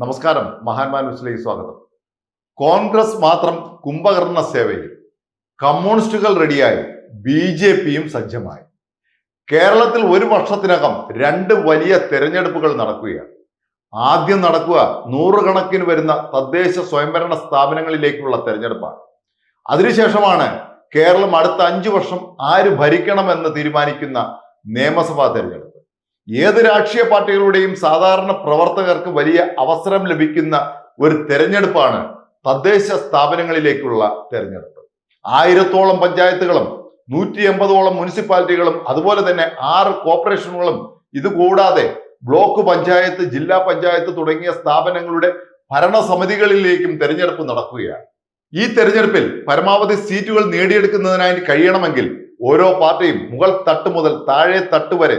നമസ്കാരം. മഹാന്മാൻ ന്യൂസിലേക്ക് സ്വാഗതം. കോൺഗ്രസ് മാത്രം കുംഭകർണ സേവയിൽ കമ്മ്യൂണിസ്റ്റുകൾ റെഡിയായി ബി ജെ പിയും സജ്ജമായി. കേരളത്തിൽ ഒരു വർഷത്തിനകം രണ്ട് വലിയ തെരഞ്ഞെടുപ്പുകൾ നടക്കുകയാണ്. ആദ്യം നടക്കുക നൂറുകണക്കിന് വരുന്ന തദ്ദേശ സ്വയംഭരണ സ്ഥാപനങ്ങളിലേക്കുള്ള തെരഞ്ഞെടുപ്പാണ്. അതിനുശേഷമാണ് കേരളം അടുത്ത അഞ്ചു വർഷം ആര് ഭരിക്കണമെന്ന് തീരുമാനിക്കുന്ന നിയമസഭാ തെരഞ്ഞെടുപ്പ്. ഏത് രാഷ്ട്രീയ പാർട്ടികളുടെയും സാധാരണ പ്രവർത്തകർക്ക് വലിയ അവസരം ലഭിക്കുന്ന ഒരു തെരഞ്ഞെടുപ്പാണ് തദ്ദേശ സ്ഥാപനങ്ങളിലേക്കുള്ള തെരഞ്ഞെടുപ്പ്. ആയിരത്തോളം പഞ്ചായത്തുകളും നൂറ്റി എൺപതോളം മുനിസിപ്പാലിറ്റികളും അതുപോലെ തന്നെ ആറ് കോർപ്പറേഷനുകളും ഇതുകൂടാതെ ബ്ലോക്ക് പഞ്ചായത്ത് ജില്ലാ പഞ്ചായത്ത് തുടങ്ങിയ സ്ഥാപനങ്ങളുടെ ഭരണസമിതികളിലേക്കും തെരഞ്ഞെടുപ്പ് നടക്കുകയാണ്. ഈ തെരഞ്ഞെടുപ്പിൽ പരമാവധി സീറ്റുകൾ നേടിയെടുക്കുന്നതിനായി കഴിയണമെങ്കിൽ ഓരോ പാർട്ടിയും മുകൾ തട്ട് മുതൽ താഴെ തട്ട് വരെ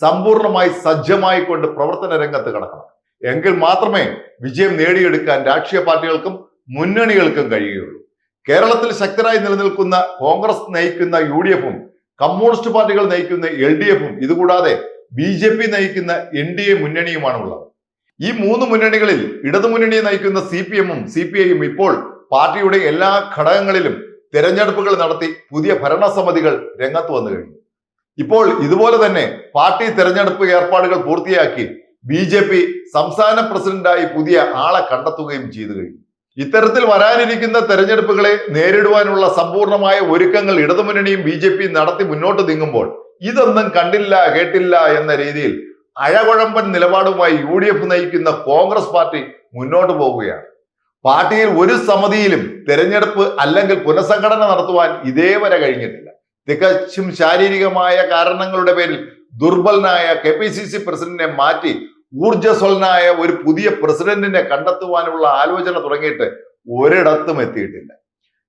സമ്പൂർണമായി സജ്ജമായി കൊണ്ട് പ്രവർത്തന രംഗത്ത് കടക്കണം. എങ്കിൽ മാത്രമേ വിജയം നേടിയെടുക്കാൻ രാഷ്ട്രീയ പാർട്ടികൾക്കും മുന്നണികൾക്കും കഴിയുകയുള്ളൂ. കേരളത്തിൽ ശക്തരായി നിലനിൽക്കുന്ന കോൺഗ്രസ് നയിക്കുന്ന യു ഡി എഫും കമ്മ്യൂണിസ്റ്റ് പാർട്ടികൾ നയിക്കുന്ന എൽ ഡി എഫും ഇതുകൂടാതെ ബി ജെ പി നയിക്കുന്ന എൻ ഡി എ മുന്നണിയുമാണ് ഉള്ളത് ഈ മൂന്ന് മുന്നണികളിൽ ഇടതുമുന്നണിയെ നയിക്കുന്ന സി പി എമ്മും സി പി ഐയും ഇപ്പോൾ പാർട്ടിയുടെ എല്ലാ ഘടകങ്ങളിലും തെരഞ്ഞെടുപ്പുകൾ നടത്തി പുതിയ ഭരണസമിതികൾ രംഗത്ത് വന്നു കഴിഞ്ഞു. ഇപ്പോൾ ഇതുപോലെ തന്നെ പാർട്ടി തെരഞ്ഞെടുപ്പ് ഏർപ്പാടുകൾ പൂർത്തിയാക്കി ബി ജെ പി സംസ്ഥാന പ്രസിഡന്റായി പുതിയ ആളെ കണ്ടെത്തുകയും ചെയ്തു കഴിഞ്ഞു. ഇത്തരത്തിൽ വരാനിരിക്കുന്ന തെരഞ്ഞെടുപ്പുകളെ നേരിടുവാനുള്ള സമ്പൂർണമായ ഒരുക്കങ്ങൾ ഇടതുമുന്നണിയും ബി ജെ പി നടത്തി മുന്നോട്ട് നീങ്ങുമ്പോൾ ഇതൊന്നും കണ്ടില്ല കേട്ടില്ല എന്ന രീതിയിൽ അഴകുഴമ്പൻ നിലപാടുമായി യു ഡി എഫ് നയിക്കുന്ന കോൺഗ്രസ് പാർട്ടി മുന്നോട്ട് പോവുകയാണ്. പാർട്ടിയിൽ ഒരു സമിതിയിലും തെരഞ്ഞെടുപ്പ് അല്ലെങ്കിൽ പുനഃസംഘടന നടത്തുവാൻ ഇതേവരെ കഴിഞ്ഞിട്ടില്ല. തികച്ചും ശാരീരികമായ കാരണങ്ങളുടെ പേരിൽ ദുർബലനായ കെ പി സി സി പ്രസിഡന്റിനെ മാറ്റി ഊർജസ്വലനായ ഒരു പുതിയ പ്രസിഡന്റിനെ കണ്ടെത്തുവാനുള്ള ആലോചന തുടങ്ങിയിട്ട് ഒരിടത്തും എത്തിയിട്ടില്ല.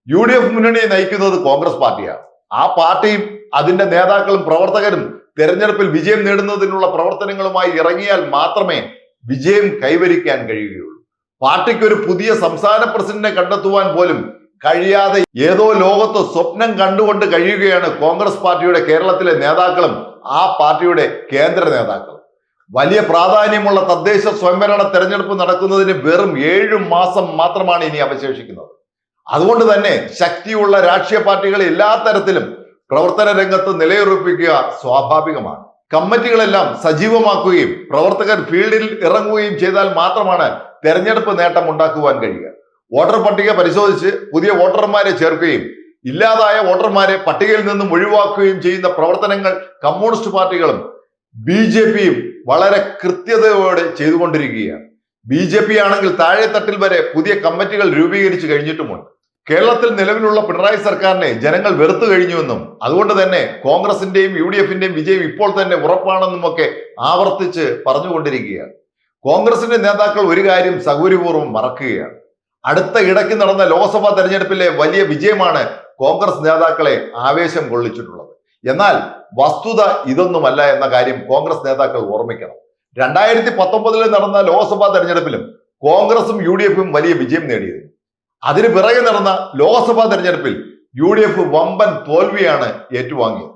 യു ഡി എഫ് മുന്നണിയെ നയിക്കുന്നത് കോൺഗ്രസ് പാർട്ടിയാണ്. ആ പാർട്ടിയും അതിന്റെ നേതാക്കളും പ്രവർത്തകരും തെരഞ്ഞെടുപ്പിൽ വിജയം നേടുന്നതിനുള്ള പ്രവർത്തനങ്ങളുമായി ഇറങ്ങിയാൽ മാത്രമേ വിജയം കൈവരിക്കാൻ കഴിയുകയുള്ളൂ. പാർട്ടിക്ക് ഒരു പുതിയ സംസ്ഥാന പ്രസിഡന്റിനെ കണ്ടെത്തുവാൻ പോലും കഴിയാതെ ഏതോ ലോകത്ത് സ്വപ്നം കണ്ടുകൊണ്ട് കഴിയുകയാണ് കോൺഗ്രസ് പാർട്ടിയുടെ കേരളത്തിലെ നേതാക്കളും ആ പാർട്ടിയുടെ കേന്ദ്ര നേതാക്കളും. വലിയ പ്രാധാന്യമുള്ള തദ്ദേശ സ്വയംഭരണ തെരഞ്ഞെടുപ്പ് നടക്കുന്നതിന് വെറും ഏഴു മാസം മാത്രമാണ് ഇനി അവശേഷിക്കുന്നത്. അതുകൊണ്ട് തന്നെ ശക്തിയുള്ള രാഷ്ട്രീയ പാർട്ടികൾ എല്ലാ തരത്തിലും പ്രവർത്തന രംഗത്ത് നിലയുറപ്പിക്കുക സ്വാഭാവികമാണ്. കമ്മിറ്റികളെല്ലാം സജീവമാക്കുകയും പ്രവർത്തകർ ഫീൽഡിൽ ഇറങ്ങുകയും ചെയ്താൽ മാത്രമാണ് തെരഞ്ഞെടുപ്പ് നേട്ടം ഉണ്ടാക്കുവാൻ കഴിയുക. വോട്ടർ പട്ടിക പരിശോധിച്ച് പുതിയ വോട്ടർമാരെ ചേർക്കുകയും ഇല്ലാതായ വോട്ടർമാരെ പട്ടികയിൽ നിന്നും ഒഴിവാക്കുകയും ചെയ്യുന്ന പ്രവർത്തനങ്ങൾ കമ്മ്യൂണിസ്റ്റ് പാർട്ടികളും ബി ജെ പിയും വളരെ കൃത്യതയോടെ ചെയ്തുകൊണ്ടിരിക്കുകയാണ്. ബി ജെ പി ആണെങ്കിൽ താഴെത്തട്ടിൽ വരെ പുതിയ കമ്മിറ്റികൾ രൂപീകരിച്ചു കഴിഞ്ഞിട്ടുമുണ്ട്. കേരളത്തിൽ നിലവിലുള്ള പിണറായി സർക്കാരിനെ ജനങ്ങൾ വെറുത്തു കഴിഞ്ഞുവെന്നും അതുകൊണ്ട് തന്നെ കോൺഗ്രസിന്റെയും യു ഡി എഫിന്റെയും വിജയം ഇപ്പോൾ തന്നെ ഉറപ്പാണെന്നും ഒക്കെ ആവർത്തിച്ച് പറഞ്ഞുകൊണ്ടിരിക്കുകയാണ്. കോൺഗ്രസിന്റെ നേതാക്കൾ ഒരു കാര്യം സൗകര്യപൂർവം മറക്കുകയാണ്. അടുത്ത ഇടയ്ക്ക് നടന്ന ലോക്സഭാ തെരഞ്ഞെടുപ്പിലെ വലിയ വിജയമാണ് കോൺഗ്രസ് നേതാക്കളെ ആവേശം കൊള്ളിച്ചിട്ടുള്ളത്. എന്നാൽ വസ്തുത ഇതൊന്നുമല്ല എന്ന കാര്യം കോൺഗ്രസ് നേതാക്കൾ ഓർമ്മിക്കണം. രണ്ടായിരത്തി പത്തൊമ്പതിൽ നടന്ന ലോക്സഭാ തെരഞ്ഞെടുപ്പിലും കോൺഗ്രസും യു ഡി എഫും വലിയ വിജയം നേടിയിരുന്നു. അതിന് പിറകെ നടന്ന ലോക്സഭാ തെരഞ്ഞെടുപ്പിൽ യു ഡി എഫ് വമ്പൻ തോൽവിയാണ് ഏറ്റുവാങ്ങിയത്.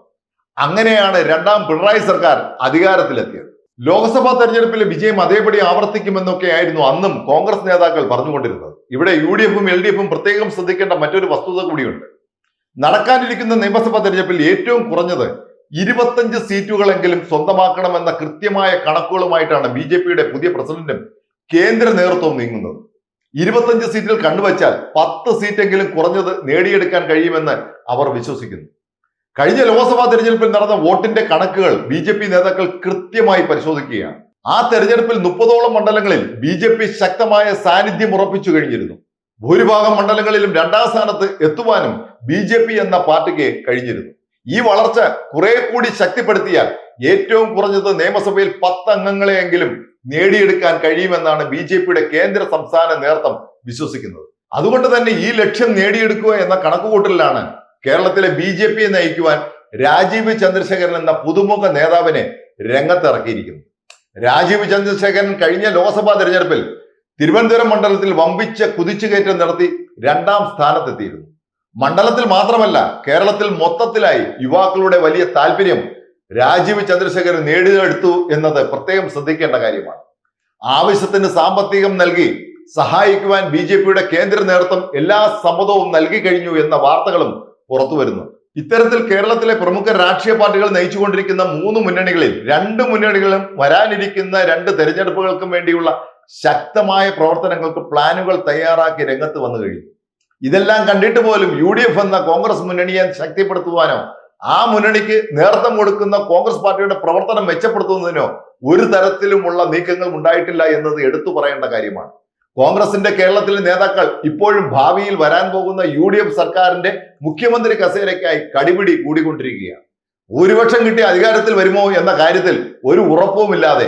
അങ്ങനെയാണ് രണ്ടാം പിണറായി സർക്കാർ അധികാരത്തിലെത്തിയത്. ലോക്സഭാ തെരഞ്ഞെടുപ്പിലെ വിജയം അതേപടി ആവർത്തിക്കുമെന്നൊക്കെ ആയിരുന്നു അന്നും കോൺഗ്രസ് നേതാക്കൾ പറഞ്ഞുകൊണ്ടിരുന്നത്. ഇവിടെ യു ഡി എഫും എൽ ഡി എഫും പ്രത്യേകം ശ്രദ്ധിക്കേണ്ട മറ്റൊരു വസ്തുത കൂടിയുണ്ട്. നടക്കാനിരിക്കുന്ന നിയമസഭാ തെരഞ്ഞെടുപ്പിൽ ഏറ്റവും കുറഞ്ഞത് ഇരുപത്തഞ്ച് സീറ്റുകളെങ്കിലും സ്വന്തമാക്കണമെന്ന കൃത്യമായ കണക്കുകളുമായിട്ടാണ് ബി ജെ പിയുടെ പുതിയ പ്രസിഡന്റും കേന്ദ്ര നേതൃത്വവും നീങ്ങുന്നത്. ഇരുപത്തഞ്ച് സീറ്റിൽ കണ്ടുവച്ചാൽ പത്ത് സീറ്റെങ്കിലും കുറഞ്ഞത് നേടിയെടുക്കാൻ കഴിയുമെന്ന് അവർ വിശ്വസിക്കുന്നു. കഴിഞ്ഞ ലോക്സഭാ തെരഞ്ഞെടുപ്പിൽ നടന്ന വോട്ടിന്റെ കണക്കുകൾ ബി ജെ പി നേതാക്കൾ കൃത്യമായി പരിശോധിക്കുകയാണ്. ആ തെരഞ്ഞെടുപ്പിൽ മുപ്പതോളം മണ്ഡലങ്ങളിൽ ബി ജെ പി ശക്തമായ സാന്നിധ്യം ഉറപ്പിച്ചു കഴിഞ്ഞിരുന്നു. ഭൂരിഭാഗം മണ്ഡലങ്ങളിലും രണ്ടാം സ്ഥാനത്ത് എത്തുവാനും ബി ജെ പി എന്ന പാർട്ടിക്ക് കഴിഞ്ഞിരുന്നു. ഈ വളർച്ച കുറെ കൂടി ശക്തിപ്പെടുത്തിയാൽ ഏറ്റവും കുറഞ്ഞത് നിയമസഭയിൽ പത്ത് അംഗങ്ങളെയെങ്കിലും നേടിയെടുക്കാൻ കഴിയുമെന്നാണ് ബി ജെ പിയുടെ കേന്ദ്ര സംസ്ഥാന നേതൃത്വം വിശ്വസിക്കുന്നത്. അതുകൊണ്ട് തന്നെ ഈ ലക്ഷ്യം നേടിയെടുക്കുക എന്ന കണക്കുകൂട്ടലിലാണ് കേരളത്തിലെ ബി ജെ പിയെ നയിക്കുവാൻ രാജീവ് ചന്ദ്രശേഖരൻ എന്ന പുതുമുഖ നേതാവിനെ രംഗത്തിറക്കിയിരിക്കുന്നു. രാജീവ് ചന്ദ്രശേഖരൻ കഴിഞ്ഞ ലോക്സഭാ തെരഞ്ഞെടുപ്പിൽ തിരുവനന്തപുരം മണ്ഡലത്തിൽ വമ്പിച്ച കുതിച്ചുകയറ്റം നടത്തി രണ്ടാം സ്ഥാനത്തെത്തിയിരുന്നു. മണ്ഡലത്തിൽ മാത്രമല്ല കേരളത്തിൽ മൊത്തത്തിലായി യുവാക്കളുടെ വലിയ താല്പര്യം രാജീവ് ചന്ദ്രശേഖരൻ നേടിയെടുത്തു എന്നത് പ്രത്യേകം ശ്രദ്ധിക്കേണ്ട കാര്യമാണ്. ആവശ്യത്തിന് സാമ്പത്തികം നൽകി സഹായിക്കുവാൻ ബി കേന്ദ്ര നേതൃത്വം എല്ലാ സമ്മതവും നൽകി കഴിഞ്ഞു എന്ന വാർത്തകളും പുറത്തു വരുന്നു. ഇത്തരത്തിൽ കേരളത്തിലെ പ്രമുഖ രാഷ്ട്രീയ പാർട്ടികൾ നയിച്ചുകൊണ്ടിരിക്കുന്ന മൂന്ന് മുന്നണികളിൽ രണ്ട് മുന്നണികളും വരാനിരിക്കുന്ന രണ്ട് തെരഞ്ഞെടുപ്പുകൾക്കും വേണ്ടിയുള്ള ശക്തമായ പ്രവർത്തനങ്ങൾക്ക് പ്ലാനുകൾ തയ്യാറാക്കി രംഗത്ത് വന്നു കഴിഞ്ഞു. ഇതെല്ലാം കണ്ടിട്ട് പോലും യു ഡി എഫ് എന്ന കോൺഗ്രസ് മുന്നണിയെ ശക്തിപ്പെടുത്തുവാനോ ആ മുന്നണിക്ക് നേതൃത്വം കൊടുക്കുന്ന കോൺഗ്രസ് പാർട്ടിയുടെ പ്രവർത്തനം മെച്ചപ്പെടുത്തുന്നതിനോ ഒരു തരത്തിലുമുള്ള നീക്കങ്ങൾ ഉണ്ടായിട്ടില്ല എന്നത് എടുത്തു പറയേണ്ട കാര്യമാണ്. കോൺഗ്രസിന്റെ കേരളത്തിലെ നേതാക്കൾ ഇപ്പോഴും ഭാവിയിൽ വരാൻ പോകുന്ന യു ഡി എഫ് സർക്കാരിന്റെ മുഖ്യമന്ത്രി കസേരയ്ക്കായി കടിപിടി കൂടിക്കൊണ്ടിരിക്കുകയാണ്. ഭൂരിപക്ഷം കിട്ടി അധികാരത്തിൽ വരുമോ എന്ന കാര്യത്തിൽ ഒരു ഉറപ്പുമില്ലാതെ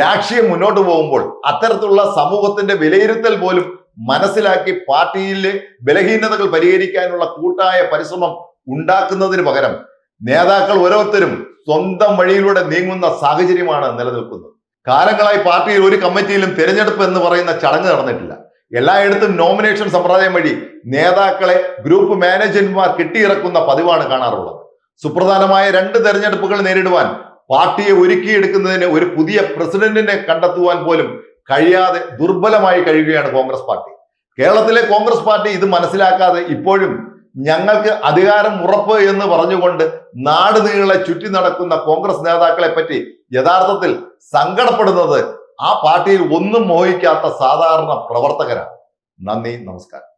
രാഷ്ട്രീയം മുന്നോട്ട് പോകുമ്പോൾ അത്തരത്തിലുള്ള സമൂഹത്തിന്റെ വിലയിരുത്തൽ പോലും മനസ്സിലാക്കി പാർട്ടിയിലെ ബലഹീനതകൾ പരിഹരിക്കാനുള്ള കൂട്ടായ പരിശ്രമം ഉണ്ടാക്കുന്നതിന് പകരം നേതാക്കൾ ഓരോരുത്തരും സ്വന്തം വഴിയിലൂടെ നീങ്ങുന്ന സാഹചര്യമാണ് നിലനിൽക്കുന്നത്. കാലങ്ങളായി പാർട്ടിയിൽ ഒരു കമ്മിറ്റിയിലും തിരഞ്ഞെടുപ്പ് എന്ന് പറയുന്ന ചടങ്ങ് നടന്നിട്ടില്ല. എല്ലായിടത്തും നോമിനേഷൻ സമ്പ്രദായം വഴി നേതാക്കളെ ഗ്രൂപ്പ് മാനേജർമാർ കെട്ടിയിറക്കുന്ന പതിവാണ് കാണാറുള്ളത്. സുപ്രധാനമായ രണ്ട് തെരഞ്ഞെടുപ്പുകൾ നേരിടുവാൻ പാർട്ടിയെ ഒരുക്കിയെടുക്കുന്നതിന് ഒരു പുതിയ പ്രസിഡന്റിനെ കണ്ടെത്തുവാൻ പോലും കഴിയാതെ ദുർബലമായി കഴിയുകയാണ് കോൺഗ്രസ് പാർട്ടി. കേരളത്തിലെ കോൺഗ്രസ് പാർട്ടി ഇത് മനസ്സിലാക്കാതെ ഇപ്പോഴും ഞങ്ങൾക്ക് അധികാരം ഉറപ്പ് എന്ന് പറഞ്ഞുകൊണ്ട് നാട് നീളെ ചുറ്റി നടക്കുന്ന കോൺഗ്രസ് നേതാക്കളെ പറ്റി യഥാർത്ഥത്തിൽ സങ്കടപ്പെടുന്നത് ആ പാർട്ടിയിൽ ഒന്നും മോഹിക്കാത്ത സാധാരണ പ്രവർത്തകരാണ്. നന്ദി നമസ്കാരം.